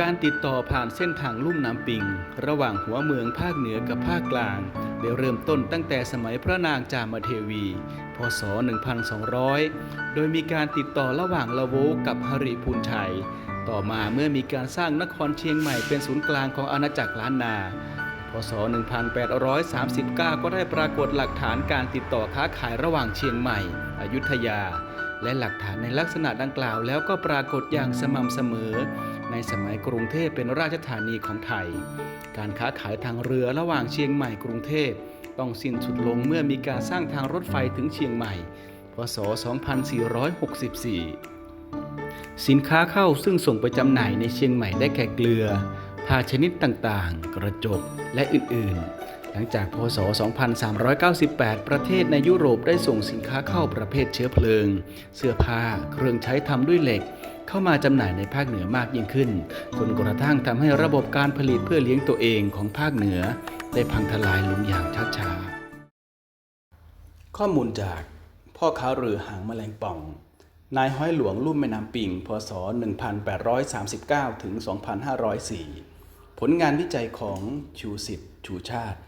การติดต่อผ่านเส้นทางลุ่มน้ำปิง ระหว่างหัวเมืองภาคเหนือกับภาคกลางได้เริ่มต้นตั้งแต่สมัยพระนางจามเทวี พศ 1200 โดยมีการติดต่อระหว่างละโวกับหริพูนชัย ต่อมาเมื่อมีการสร้างนครเชียงใหม่เป็นศูนย์กลางของอาณาจักรล้านนา พศ 1839 ก็ได้ปรากฏหลักฐานการติดต่อค้าขายระหว่างเชียงใหม่ อยุธยา และหลักฐานในลักษณะดังกล่าวแล้วก็ปรากฏอย่างสม่ำเสมอ ในสมัยกรุงเทพเป็นราชธานีของไทย การค้าขายทางเรือระหว่างเชียงใหม่กรุงเทพต้องสิ้นสุดลงเมื่อมีการสร้างทางรถไฟถึงเชียงใหม่ พศ 2464 สินค้าเข้าซึ่งส่งไปจำหน่ายในเชียงใหม่ได้แก่เกลือผ้าชนิดต่างๆ กระจก และอื่นๆ หลังจากพศ 2398 ประเทศในยุโรปได้ส่งสินค้าเข้าประเภทเชื้อเพลิง เสื้อผ้า เครื่องใช้ทำด้วยเหล็ก เข้ามาจำหน่ายในภาคเหนือมากยิ่งขึ้น จนกระทั่งทำให้ระบบการผลิตเพื่อเลี้ยงตัวเองของภาคเหนือ ได้พังทลายลงอย่างช้าๆข้อมูลจากพ่อค้าเรือหางแมลงป่อง นายห้อยหลวงลุ่มแม่น้ำปิง พศ 1839 ถึง 2504 ผลงานวิจัยของชูสิทธิ์ชูชาติ